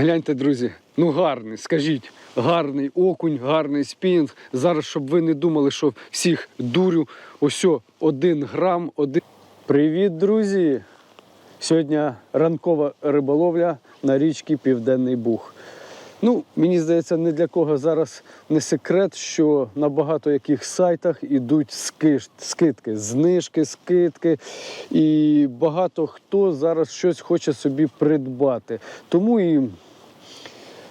Гляньте, друзі, ну гарний, скажіть, гарний окунь, гарний спінінг. Зараз, щоб ви не думали, що всіх дурю, ось один грам, один. Привіт, друзі! Сьогодні ранкова риболовля на річці Південний Буг. Ну, мені здається, ні для кого зараз не секрет, що на багато яких сайтах ідуть скидки, знижки, скидки. І багато хто зараз щось хоче собі придбати. Тому і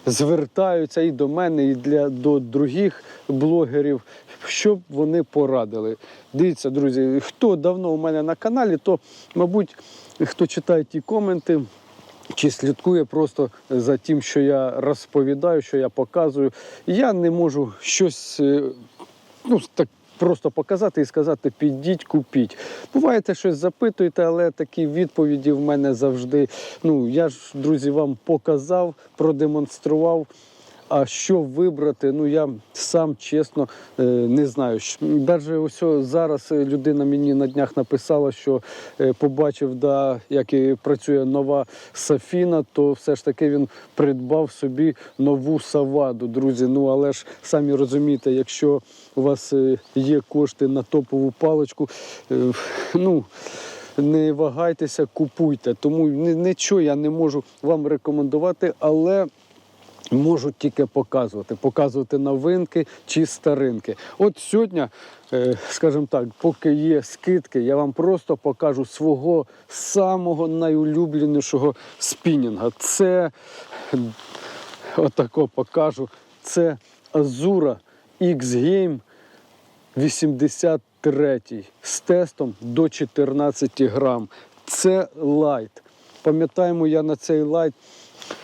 звертаються і до мене, і для, до других блогерів, щоб вони порадили. Дивіться, друзі, хто давно у мене на каналі, то, мабуть, хто читає ті коменти. Чи слідкує просто за тим, що я розповідаю, що я показую. Я не можу щось е, ну, так просто показати і сказати підіть, купіть. Буваєте, щось запитуєте, але такі відповіді в мене завжди. Ну, я ж, друзі, вам показав, продемонстрував. А що вибрати, ну я сам чесно е, не знаю. Навіть ось зараз е, людина мені на днях написала, що е, побачив, да, як і працює нова Сафіна, то все ж таки він придбав собі нову саваду, друзі. Ну але ж самі розумієте, якщо у вас є кошти на топову паличку, ну. Не вагайтеся, купуйте. Тому нічого я не можу вам рекомендувати, але можуть тільки показувати, показувати новинки чи старинки. От сьогодні, е, скажімо так, поки є скидки, я вам просто покажу свого самого найулюбленішого спінінга. Це отако покажу. Це Азура X-Game 83 з тестом до 14 грам. Це лайт. Пам'ятаємо, я на цей лайт.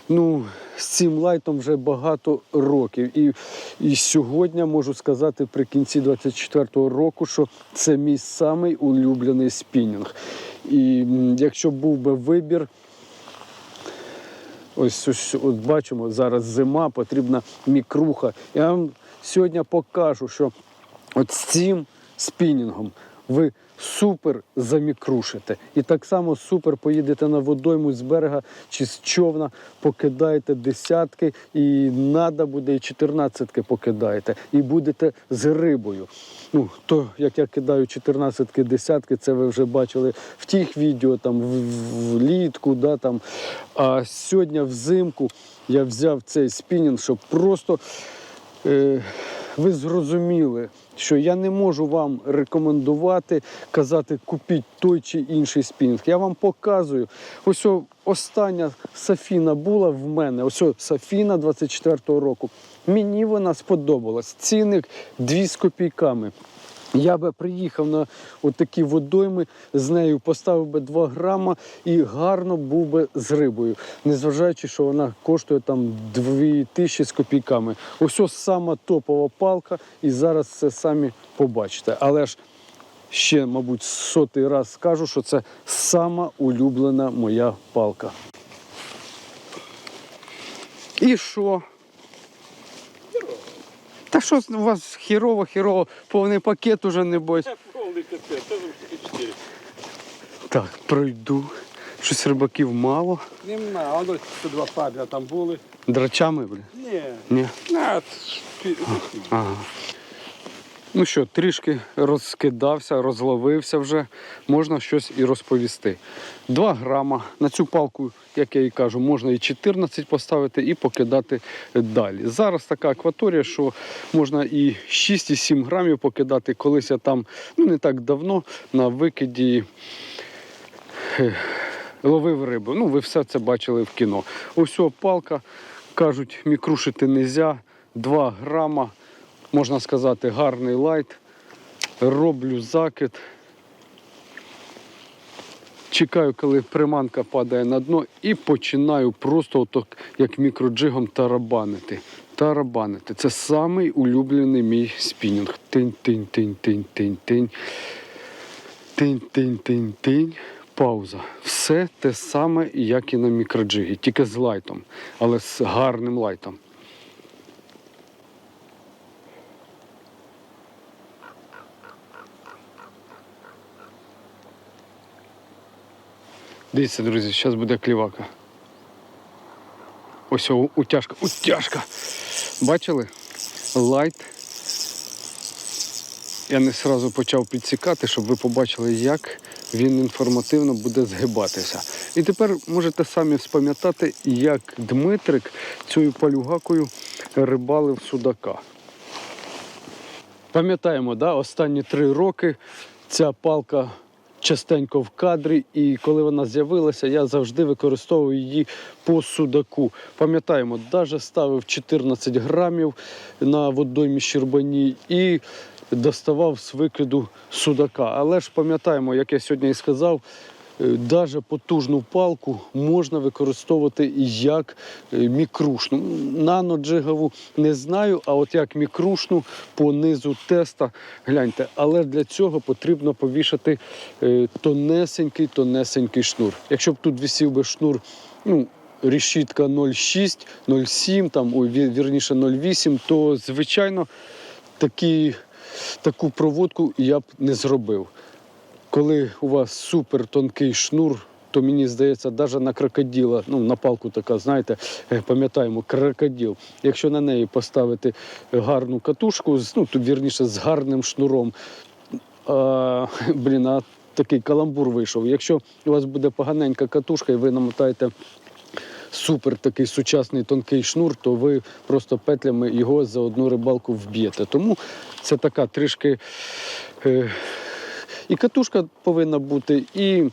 Ну, з цим лайтом вже багато років. І, і сьогодні можу сказати при кінці 24-го року, що це мій самий улюблений спінінг. І якщо був би вибір, Ось, ось от бачимо, зараз зима, потрібна мікруха. Я вам сьогодні покажу, що от з цим спінінгом ви супер замікрушите. І так само супер поїдете на водойму з берега чи з човна, покидаєте десятки, і надо буде, і чотирнадцятки покидаєте, і будете з рибою. Ну, то, як я кидаю 14 десятки, це ви вже бачили в тих відео, там влітку, да, там. А сьогодні взимку я взяв цей спінінг, щоб просто е, ви зрозуміли, що я не можу вам рекомендувати, казати, купіть той чи інший спінінг. Я вам показую. Ось остання Сафіна була в мене. Ось Сафіна 24-го року. Мені вона сподобалась. Цінник 2 з копійками. Я би приїхав на отакі водойми з нею, поставив би 2 грама і гарно був би з рибою. Незважаючи, що вона коштує там 2 тисячі з копійками. Ось ось сама топова палка, і зараз це самі побачите. Але ж ще, мабуть, сотий раз скажу, що це сама улюблена моя палка. І що? Та що у вас хірово, хірово, повний пакет уже не бойся. Повний пакет, це тільки 4. Так, пройду. Щось рибаків мало. Нема, воно два падля там були. Драчами, блін. Ні. Ні. А, Ага. Ну що, трішки розкидався, розловився вже, можна щось і розповісти. 2 грама. На цю палку, як я і кажу, можна і 14 поставити і покидати далі. Зараз така акваторія, що можна і 6, і 7 грамів покидати. Колись я там ну, не так давно на викиді е, ловив рибу. Ну, ви все це бачили в кіно. Ось палка, кажуть, мікрушити не можна, 2 грама можна сказати, гарний лайт. Роблю закид. Чекаю, коли приманка падає на дно, і починаю просто отак, як мікроджигом тарабанити. Тарабанити. Це самий улюблений мій спінінг. Тинь-тинь-тинь-тинь-тинь-тинь. Тинь-тинь-тинь-тинь. Пауза. Все те саме, як і на мікроджигі, тільки з лайтом, але з гарним лайтом. Дивіться, друзі, зараз буде клівака. Ось утяжка, утяжка. Бачили? Лайт. Я не сразу почав підсікати, щоб ви побачили, як він інформативно буде згибатися. І тепер можете самі спам'ятати, як Дмитрик цією палюгакою рибалив судака. Пам'ятаємо, да, останні три роки ця палка частенько в кадрі, і коли вона з'явилася, я завжди використовую її по судаку. Пам'ятаємо, навіть ставив 14 грамів на водоймі Щербані і доставав з викиду судака. Але ж пам'ятаємо, як я сьогодні і сказав, навіть потужну палку можна використовувати як е, мікрушну. Наноджигову не знаю, а от як мікрушну по низу теста. Гляньте, але для цього потрібно повішати е, тонесенький, тонесенький шнур. Якщо б тут висів би шнур, ну. Решітка 0,6, 0,7, там, вірніше 0,8, то звичайно такі, таку проводку я б не зробив коли у вас супер тонкий шнур, то мені здається, навіть на крокодила, ну на палку така, знаєте, е, пам'ятаємо, крокодил. Якщо на неї поставити гарну катушку, ну тут вірніше з гарним шнуром, а, блін, а такий каламбур вийшов. Якщо у вас буде поганенька катушка і ви намотаєте супер такий сучасний тонкий шнур, то ви просто петлями його за одну рибалку вб'єте. Тому це така трішки. Е, і катушка повинна бути, і е,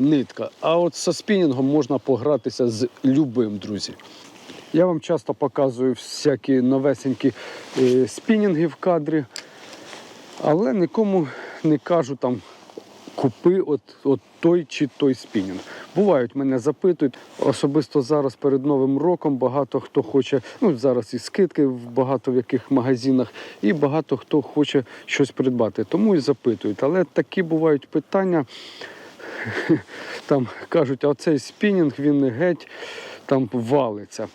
нитка. А от со спінінгом можна погратися з любим, друзі. Я вам часто показую всякі новесенькі е, спінінги в кадрі, але нікому не кажу там. Купи от, от той чи той спінінг. Бувають, мене запитують. Особисто зараз перед Новим роком багато хто хоче, ну зараз і скидки в багато в яких магазинах, і багато хто хоче щось придбати. Тому і запитують. Але такі бувають питання. Там кажуть, а цей спінінг він геть там валиться.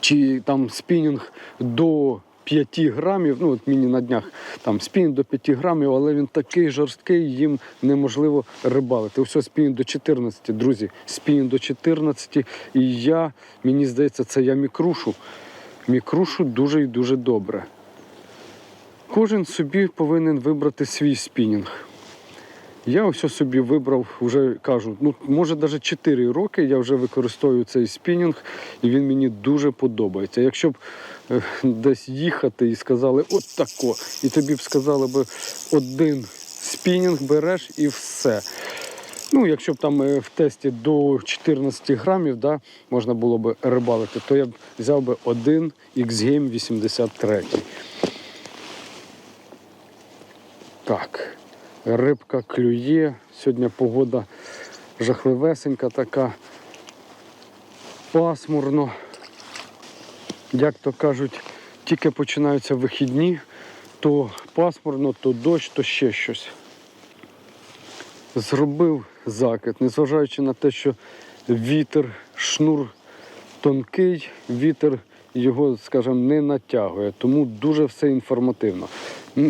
Чи там спінінг до 5 грамів, ну от мені на днях там спінінг до 5 грамів, але він такий жорсткий, їм неможливо рибалити. Усе спінінг до 14, друзі. Спінінг до 14. І я, мені здається, це я мікрушу. Мікрушу дуже і дуже добре. Кожен собі повинен вибрати свій спінінг. Я ось собі вибрав, вже кажу, ну може навіть 4 роки я вже використовую цей спінінг, і він мені дуже подобається. Якщо б е, десь їхати і сказали от тако, і тобі б сказали б один спінінг береш і все. Ну, якщо б там е, в тесті до 14 грамів да, можна було б рибалити, то я б взяв би один X-Game 83. Так, рибка клює. Сьогодні погода жахливесенька така. Пасмурно. Як то кажуть, тільки починаються вихідні, то пасмурно, то дощ, то ще щось. Зробив закид, незважаючи на те, що вітер, шнур тонкий, вітер його, скажімо, не натягує, тому дуже все інформативно.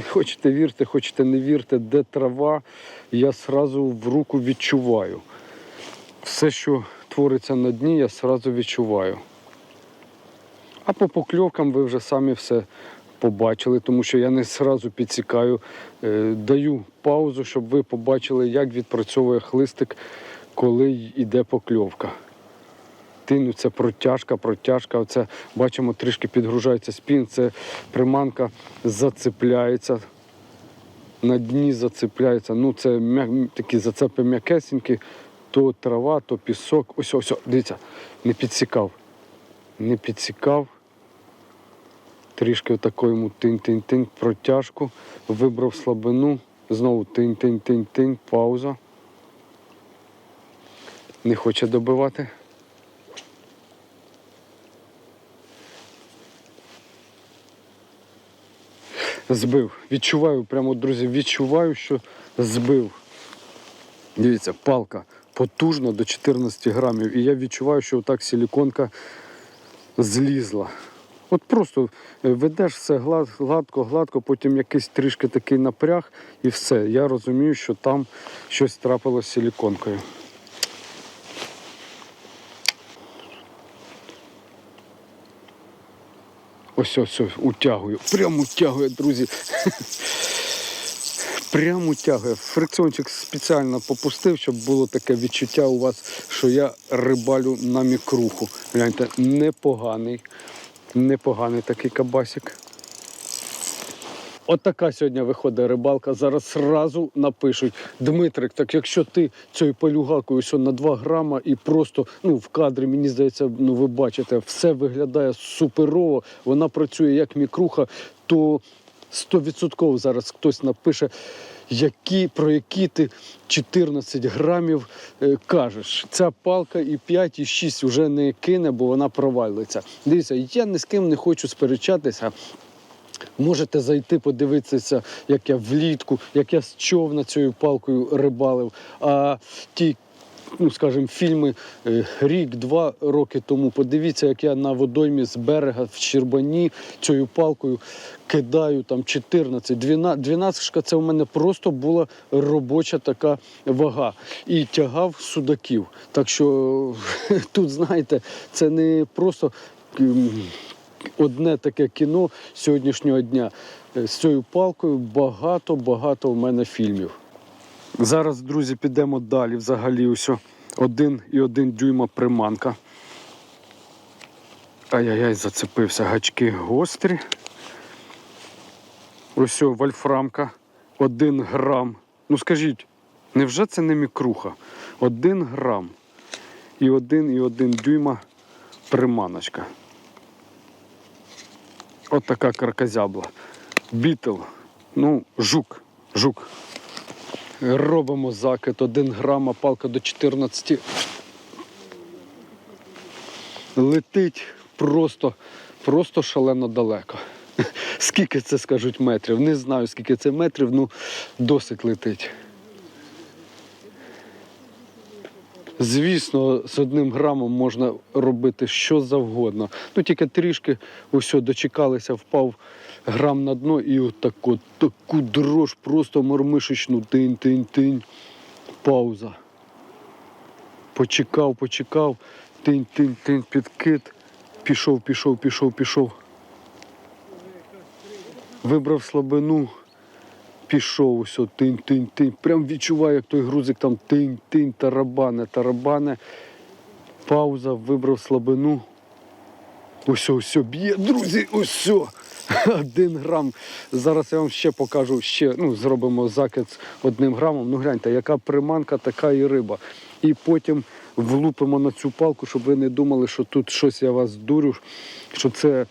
Хочете вірте, хочете не вірте, де трава, я сразу в руку відчуваю. Все, що твориться на дні, я сразу відчуваю. А по покльовкам ви вже самі все побачили, тому що я не сразу підсікаю, е, даю паузу, щоб ви побачили, як відпрацьовує хлистик, коли йде покльовка. Тину це протяжка, протяжка. Оце бачимо, трішки підгружається спін, це приманка зацепляється. На дні зацепляється. Ну, це такі зацепи м'якесенькі, то трава, то пісок. Ось, ось, ось, дивіться, не підсікав. Не підсікав. Трішки отако йому тинь-тинь-тинь, протяжку, вибрав слабину, знову тинь-тинь-тинь-тинь, пауза. Не хоче добивати. Збив. Відчуваю, прямо, друзі, відчуваю, що збив. Дивіться, палка потужна до 14 грамів. І я відчуваю, що отак силіконка злізла. От просто е, ведеш все гладко, гладко, потім якийсь трішки такий напряг і все. Я розумію, що там щось трапилось з силіконкою. Ось ось ось утягую. Прямо утягує, друзі. Прямо утягує. Фрикціончик спеціально попустив, щоб було таке відчуття у вас, що я рибалю на мікруху. Гляньте, непоганий, непоганий такий кабасик. От така сьогодні виходить рибалка. Зараз зразу напишуть Дмитрик, так якщо ти цією полюгакою що на 2 грама і просто ну, в кадрі, мені здається, ну ви бачите, все виглядає суперово, вона працює як мікруха, то 100% зараз хтось напише, які, про які ти 14 грамів е, кажеш. Ця палка і 5, і 6 вже не кине, бо вона провалиться. Дивіться, я ні з ким не хочу сперечатися. Можете зайти подивитися, як я влітку, як я з човна цією палкою рибалив. А ті, ну скажімо, фільми е, рік-два роки тому. Подивіться, як я на водоймі з берега в Щербані цією палкою кидаю там 14, 12. 12 це у мене просто була робоча така вага. І тягав судаків. Так що тут, знаєте, це не просто. Одне таке кіно сьогоднішнього дня. Е, З цією палкою багато-багато в мене фільмів. Зараз, друзі, підемо далі. Взагалі, ось один і один дюйма приманка. Ай-яй-яй, зацепився. Гачки гострі. Ось вольфрамка. Один грам. Ну скажіть, невже це не мікруха? Один грам. І один і один дюйма приманочка. От така карказябла. Бітл. Ну, жук. Жук. Робимо закид 1 грама, палка до 14. Летить просто, просто шалено далеко. Скільки це скажуть метрів? Не знаю, скільки це метрів, ну досить летить. Звісно, з одним грамом можна робити що завгодно. Ну тільки трішки усе дочекалися, впав грам на дно і отаку, таку дрож просто мормишечну тинь-тинь-тинь. Пауза. Почекав, почекав, тинь-тинь-тинь, підкид. Пішов, пішов, пішов, пішов. Вибрав слабину, пішов усе, тинь-тинь-тинь. Прям відчуваю, як той грузик там тинь-тинь, тарабане, тарабане. Пауза, вибрав слабину. Ось, ось, б'є, друзі, ось. Один грам. Зараз я вам ще покажу, ще ну, зробимо закид з одним грамом. Ну гляньте, яка приманка, така і риба. І потім влупимо на цю палку, щоб ви не думали, що тут щось я вас дурю, що це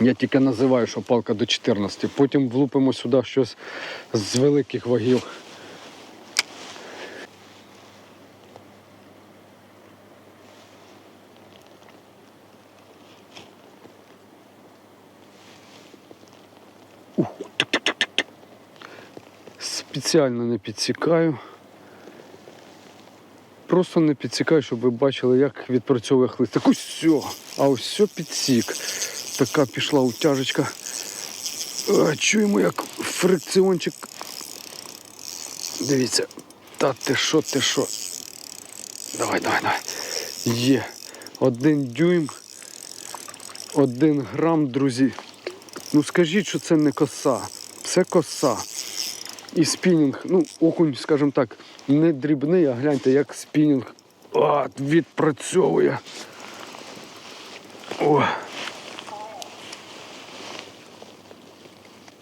я тільки називаю, що палка до 14. Потім влупимо сюди щось з великих вагів. Спеціально не підсікаю. Просто не підсікаю, щоб ви бачили, як відпрацьовує хлист. Так ось все. А ось все підсік. Така пішла утяжечка. Чуємо, як фрикціончик. Дивіться. Та ти що, ти що? Давай, давай, давай. Є. Один дюйм, один грам, друзі. Ну скажіть, що це не коса. Це коса. І спінінг, ну, окунь, скажімо так, не дрібний, а гляньте, як спінінг а, відпрацьовує. О.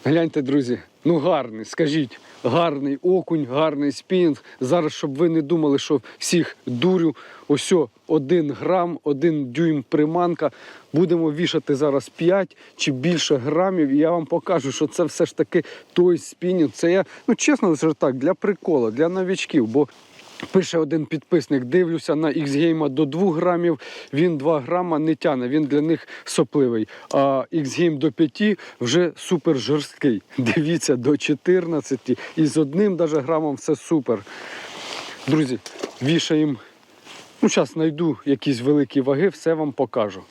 Гляньте, друзі, ну гарний, скажіть, гарний окунь, гарний спінінг. Зараз, щоб ви не думали, що всіх дурю, ось один грам, один дюйм приманка. Будемо вішати зараз 5 чи більше грамів. І я вам покажу, що це все ж таки той спінінг. Це я, ну чесно скажу так, для прикола, для новічків. Бо Пише один підписник, дивлюся на X-Game до 2 грамів, він 2 грама не тяне, він для них сопливий. А X-Game до 5 вже супер жорсткий. Дивіться, до 14 і з одним даже грамом все супер. Друзі, вішаємо. Ну, зараз знайду якісь великі ваги, все вам покажу.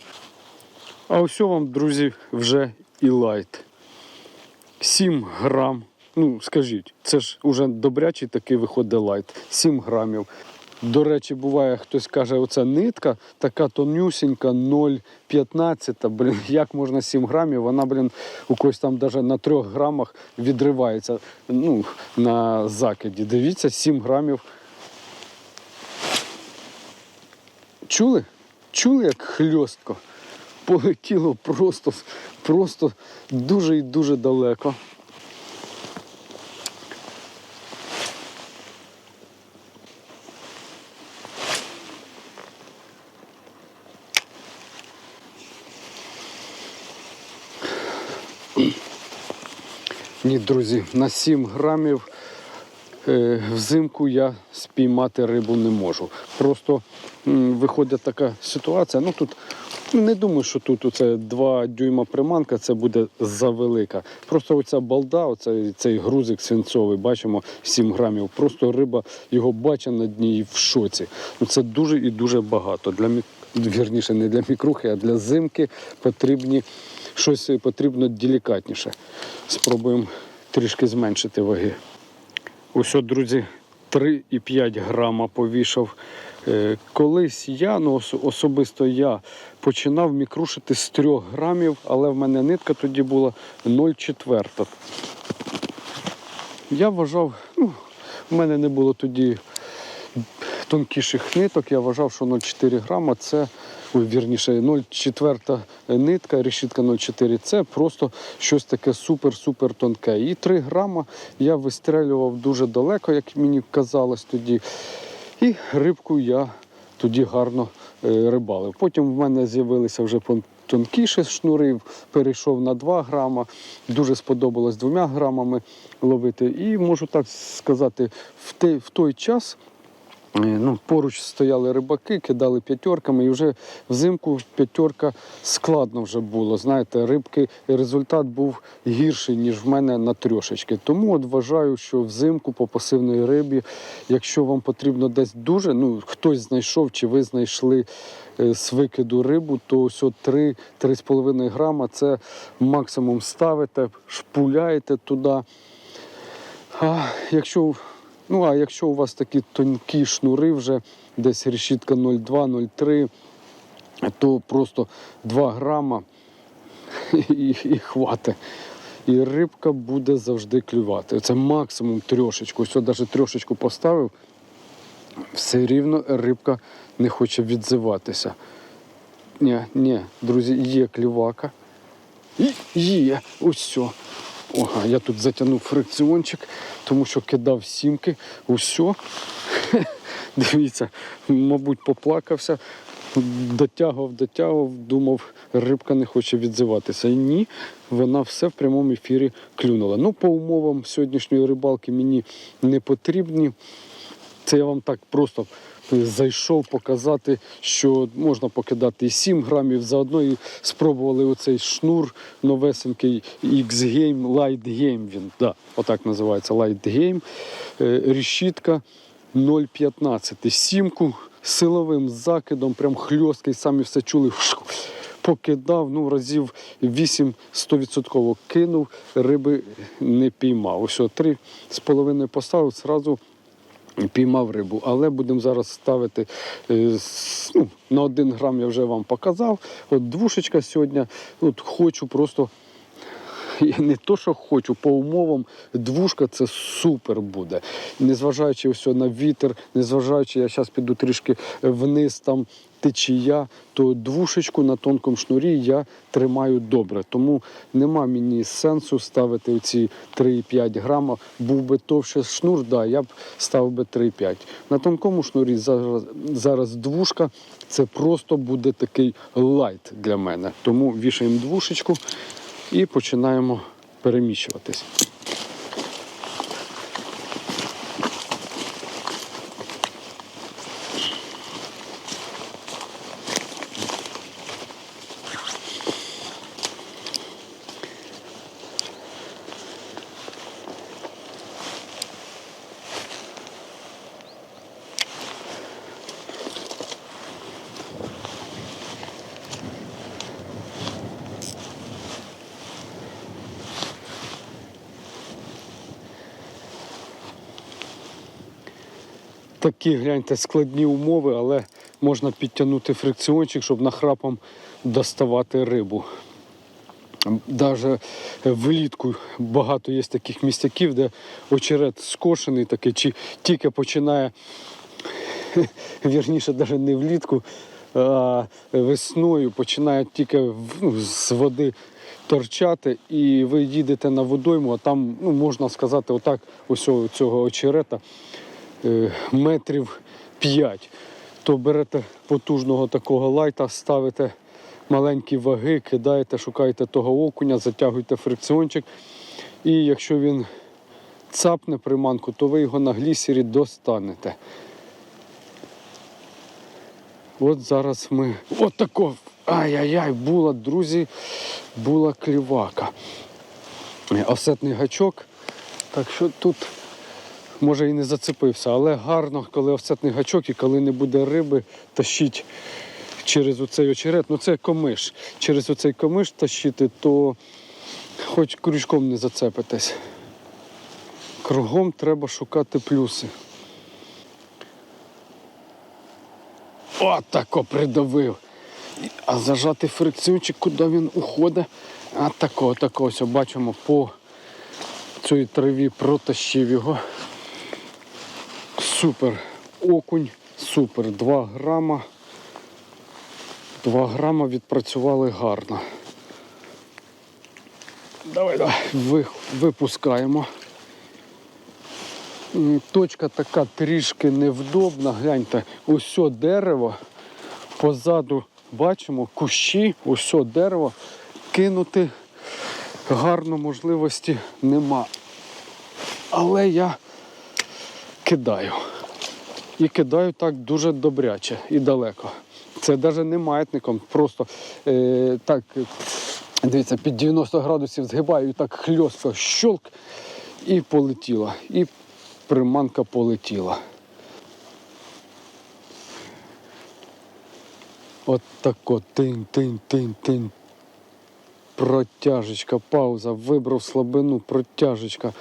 А ось вам, друзі, вже і лайт. 7 грам. Ну, скажіть, це ж уже добрячий такий виходить лайт. 7 грамів. До речі, буває, хтось каже, оця нитка така тонюсінька, 0,15. Блін, як можна 7 грамів? Вона, блін, у когось там навіть на 3 грамах відривається ну, на закиді. Дивіться, 7 грамів. Чули? Чули, як хльостко? Полетіло просто, просто дуже і дуже далеко. Ні, друзі, на 7 грамів е, взимку я спіймати рибу не можу. Просто виходить така ситуація. Ну тут ну, не думаю, що тут оце 2 дюйма приманка, це буде завелика. Просто оця балда, оцей, цей грузик свинцовий, бачимо 7 грамів. Просто риба його бачить на дні і в шоці. Ну, це дуже і дуже багато. Для. Вірніше, не для мікрухи, а для зимки потрібні щось потрібно делікатніше. Спробуємо трішки зменшити ваги. Ось, от, друзі, 3,5 грама повішав. Е, Колись я, ну особисто я, починав мікрушити з 3 грамів, але в мене нитка тоді була 0,4. Я вважав, ну, в мене не було тоді тонкіших ниток. Я вважав, що 0,4 грама це, вірніше, 0,4 нитка, решітка 0,4 це просто щось таке супер-супер тонке. І 3 грама я вистрелював дуже далеко, як мені казалось тоді. І рибку я тоді гарно е, рибалив. Потім в мене з'явилися вже тонкіші шнури, перейшов на 2 грама. Дуже сподобалось двома грамами ловити. І можу так сказати, в той час. Е, Ну, поруч стояли рибаки, кидали п'ятерками, і вже взимку п'ятерка складно вже було. Знаєте, рибки результат був гірший, ніж в мене на трьошечки. Тому от вважаю, що взимку по пасивної рибі, якщо вам потрібно десь дуже, ну хтось знайшов чи ви знайшли е, з викиду рибу, то ось от 3-3,5 грама це максимум ставите, шпуляєте туди. А якщо, ну, а якщо у вас такі тонкі шнури вже, десь решітка 0,2-0,3, то просто 2 грама і, і хватить. І рибка буде завжди клювати. Це максимум трьошечку. Ось навіть трьошечку поставив, все рівно рибка не хоче відзиватися. Ні, ні, друзі, є клювака. Є, ось все. Ага, я тут затягнув фрикціончик, тому що кидав сімки. Усьо. Дивіться, мабуть, поплакався, дотягував, дотягував, думав, рибка не хоче відзиватися. І ні, вона все в прямому ефірі клюнула. Ну, по умовам сьогоднішньої рибалки мені не потрібні. Це я вам так просто зайшов показати, що можна покидати і 7 грамів. Заодно і спробували оцей шнур новесенький X-Game, Light Game він. Да, отак називається Light Game. Е, Решітка 0,15. Сімку силовим закидом, прям хльосткий, самі все чули. Покидав, ну разів 8 100% кинув, риби не піймав. Ось три з половиною поставив, зразу піймав рибу. Але будемо зараз ставити е, ну, на один грам я вже вам показав. От двушечка сьогодні. От хочу просто. Я не то, що хочу, по умовам двушка це супер буде. Незважаючи все на вітер, незважаючи, я зараз піду трішки вниз, там течія, то двушечку на тонкому шнурі я тримаю добре. Тому нема мені сенсу ставити оці 3,5 грама. Був би товще шнур, да, я б ставив би 3,5. На тонкому шнурі зараз, зараз двушка. Це просто буде такий лайт для мене. Тому вішаємо двушечку і починаємо переміщуватись. Такі, гляньте, складні умови, але можна підтягнути фрикціончик, щоб нахрапом доставати рибу. Даже влітку багато є таких містяків, де очерет скошений такий, чи тільки починає, вірніше, навіть не влітку, а весною починає тільки ну, з води торчати, і ви їдете на водойму, а там, ну, можна сказати, отак, ось цього очерета метрів 5. То берете потужного такого лайта, ставите маленькі ваги, кидаєте, шукаєте того окуня, затягуєте фрикціончик. І якщо він цапне приманку, то ви його на глісері достанете. От зараз ми. От тако. Ай-яй-яй, була, друзі, була клівака. Осетний гачок. Так що тут може і не зацепився, але гарно, коли офсетний гачок і коли не буде риби, тащить через оцей очерет. Ну це комиш. Через оцей комиш тащити, то хоч крючком не зацепитесь. Кругом треба шукати плюси. От тако придавив. А зажати фрикціончик, куди він уходить. А тако, тако, ось бачимо по цій траві протащив його. Супер окунь, супер. 2 грама. 2 грама відпрацювали гарно. Давай, давай, випускаємо. Точка така трішки невдобна. Гляньте, ось дерево. Позаду бачимо кущі, ось дерево. Кинути гарно можливості нема. Але я кидаю. І кидаю так дуже добряче і далеко. Це навіть не маятником, просто е, так, дивіться, під 90 градусів згибаю і так хльостко щолк і полетіла. І приманка полетіла. От тако тинь-тинь-тинь-тинь. Протяжечка, пауза, вибрав слабину, протяжечка.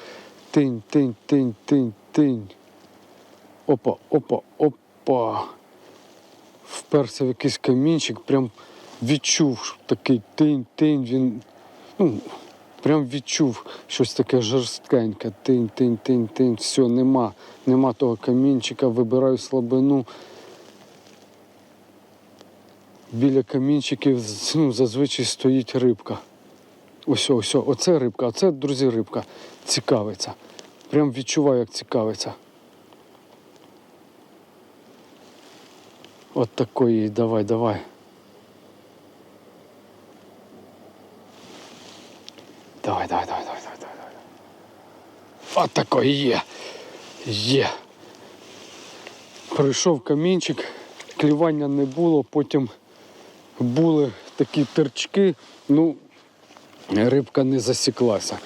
Тинь, тинь, тинь, тинь, тинь. Опа, опа, опа. Вперся в якийсь камінчик, прям відчув такий тинь, тинь, він. Ну, прям відчув щось таке жорсткеньке. Тинь, тинь, тинь, тинь. Все, нема. Нема того камінчика, вибираю слабину. Біля камінчиків ну, зазвичай стоїть рибка. Ось, ось, оце рибка, а це, друзі, рибка. Цікавиться. Прям відчуваю, як цікавиться. От такої, давай, давай. Давай, давай, давай, давай, давай, давай. От такої є. Є. Прийшов камінчик, клювання не було, потім були такі терчки, ну, рибка не засіклася.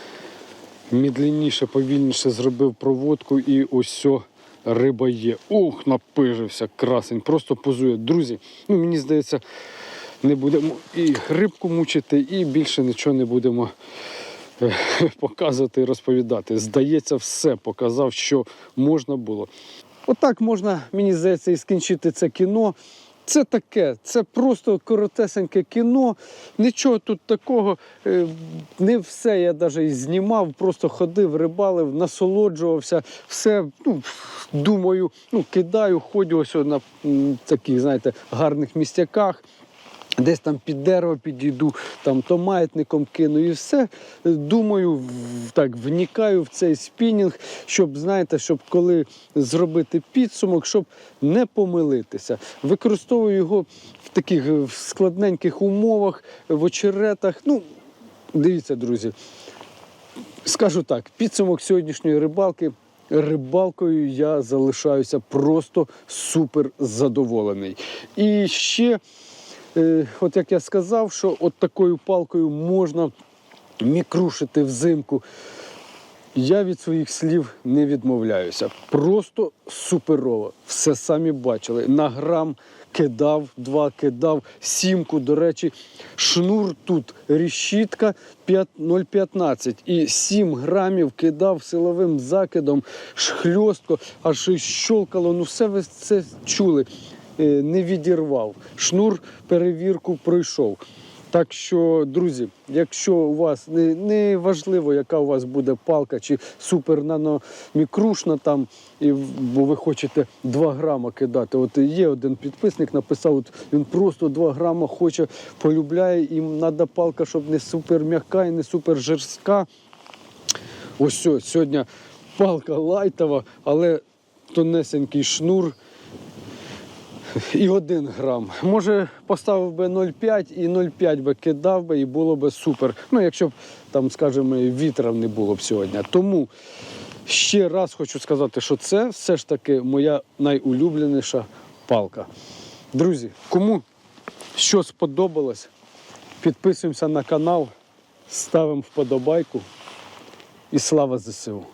Мідлінніше, повільніше зробив проводку і ось сьо риба є. Ух, напижився, красень, просто позує. Друзі, ну мені здається, не будемо і рибку мучити, і більше нічого не будемо е, показувати і розповідати. Здається, все показав, що можна було. Отак можна, мені здається, і скінчити це кіно. Це таке, це просто коротесеньке кіно. Нічого тут такого. е, Не все я навіть знімав, просто ходив, рибалив, насолоджувався. Все, ну, думаю, ну, кидаю, ходю ось на таких, знаєте, гарних місцяках. Десь там під дерево підійду, там то маятником кину і все. Думаю, так вникаю в цей спінінг, щоб знаєте, щоб коли зробити підсумок, щоб не помилитися. Використовую його в таких е, складненьких умовах, в очеретах. Ну, дивіться, друзі. Скажу так, підсумок сьогоднішньої рибалки. Рибалкою я залишаюся просто супер задоволений. І ще от як я сказав, що от такою палкою можна мікрушити взимку. Я від своїх слів не відмовляюся. Просто суперово. Все самі бачили. На грам кидав, два кидав, сімку. До речі, шнур тут решітка 5 0,15 і 7 грамів кидав силовим закидом, шхльостко, аж і щолкало. Ну все ви це чули. Е, Не відірвав. Шнур перевірку пройшов. Так що, друзі, якщо у вас не, не важливо, яка у вас буде палка, чи супер наномікрушна там, і, бо ви хочете 2 грама кидати. От є один підписник, написав, от він просто 2 грама хоче, полюбляє, їм треба палка, щоб не супер м'яка і не супер жорстка. Ось сьогодні палка лайтова, але тонесенький шнур і один грам. Може, поставив би 0,5 і 0,5 би кидав би, і було би супер. Ну, якщо б там, скажімо, вітра не було б сьогодні. Тому ще раз хочу сказати, що це все ж таки моя найулюбленіша палка. Друзі, кому що сподобалось, підписуємося на канал, ставимо вподобайку і слава ЗСУ.